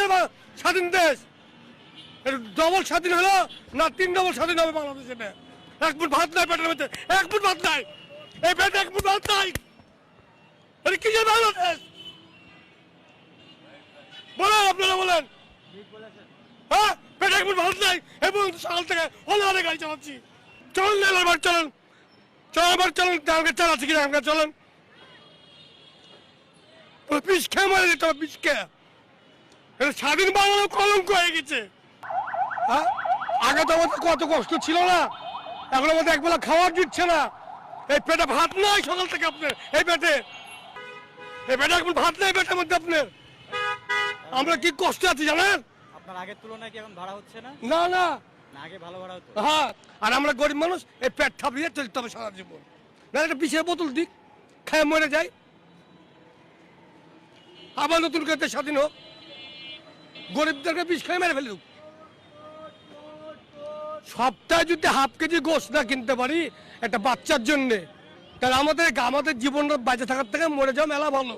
বা- স্বাধীন দেশ। ডবল স্বাধীন হলো না তিন ডবল স্বাধীন হবে বাংলাদেশে এটা এক ফুট ভাত নাই পেটের মধ্যে। এক ফুট ভাত নাই। এই পেটে এক ফুট ভাত নাই। কিসের বাংলাদেশ? বলেন, আপনারা বলেন। হ্যাঁ? পেটে এক ফুট ভাত নাই। এবং সকাল থেকে অনেক গাড়ি চালাচ্ছি। চলুন না, এবার চলুন। চল এবার চলুন। আমাকে চালাচ্ছি কিনা আমাকে চলুন। বিষ খেয়ে মারা যেতে হবে বিষ খেয়ে স্বাধীন বাংলা কলঙ্ক হয়ে গেছে। হ্যাঁ? আগে তো আমাদের কত কষ্ট ছিল না? এখন আমাদের একবেলা খাবার দিচ্ছে না। এই পেটে ভাত নাই সকাল থেকে আপনার এই পেটে। এই পেটে এখন ভাত নাই পেটের মধ্যে আপনার। আমরা কি কষ্ট আছি জানেন? আপনার আগের তুলনায় কি এখন ভাড়া হচ্ছে না? না না। না আগে ভালো ভাড়া হতো। হ্যাঁ আর আমরা গরিব মানুষ এই পেট থাপিয়ে চলতে হবে সারা জীবন। না একটা বিষের বোতল দিক খেয়ে মরে যায় আবার নতুন স্বাধীন হোক। গরিবদেরকে বিষ খেয়ে মেরে ফেলুক। সপ্তাহে যদি হাফ কেজি গোশ না কিনতে পারি একটা বাচ্চার জন্যে, তাহলে আমাদের আমাদের জীবনটা বেঁচে থাকার থেকে মরে যাওয়া মেলা ভালো।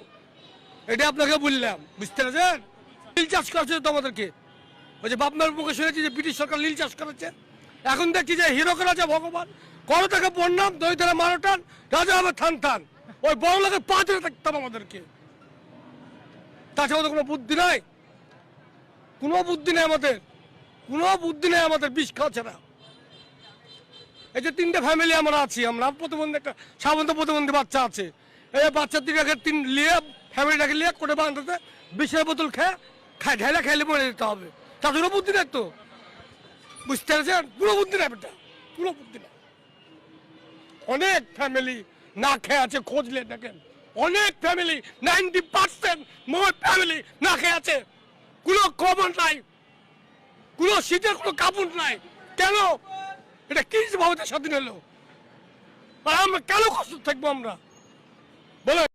এটা আপনাকে বললাম, বুঝতে পেরেছেন? নীল চাষ করেছে তো আমাদেরকে ওই যে বাপমার মুখে শুনেছি যে ব্রিটিশ সরকার নীল চাষ করেছে। এখন দেখছি যে হিরো রাজা ভগবান, করো থেকে বন্যাম, দই ধরে মারো টান রাজা হবে থান থান। ওই বড় লোকের পা ধরে থাকতাম আমাদেরকে। তাছাড়া তো কোনো বুদ্ধি নাই? কোনো বুদ্ধি নেই আমাদের কোনো বুদ্ধি নেই আমাদের বিষ খাওয়া ছাড়া এই যে তিনটে ফ্যামিলি আমরা আছি, আমরা প্রতিবন্ধী একটা সাবন্ত প্রতিবন্ধী বাচ্চা আছে। এই বাচ্চা তিনটাকে তিন নিয়ে ফ্যামিলিটাকে নিয়ে করে বাঁধতে বিষের বোতল খেয়ে খাই ঢেলে খেলে মরে দিতে হবে। তার জন্য বুদ্ধি নেই তো। বুঝতে পারছেন? পুরো বুদ্ধি নেই বেটা পুরো বুদ্ধি নেই অনেক ফ্যামিলি না খেয়ে আছে খোঁজলে দেখেন। অনেক family ninety percent more family না খেয়ে আছে। কোনো কমন নাই। কোনো শীতের কোনো কাপড় নাই। কেন? এটা কি ভাবতে স্বাধীন হলো? আর আমরা কেন কষ্ট থাকব আমরা? বলে।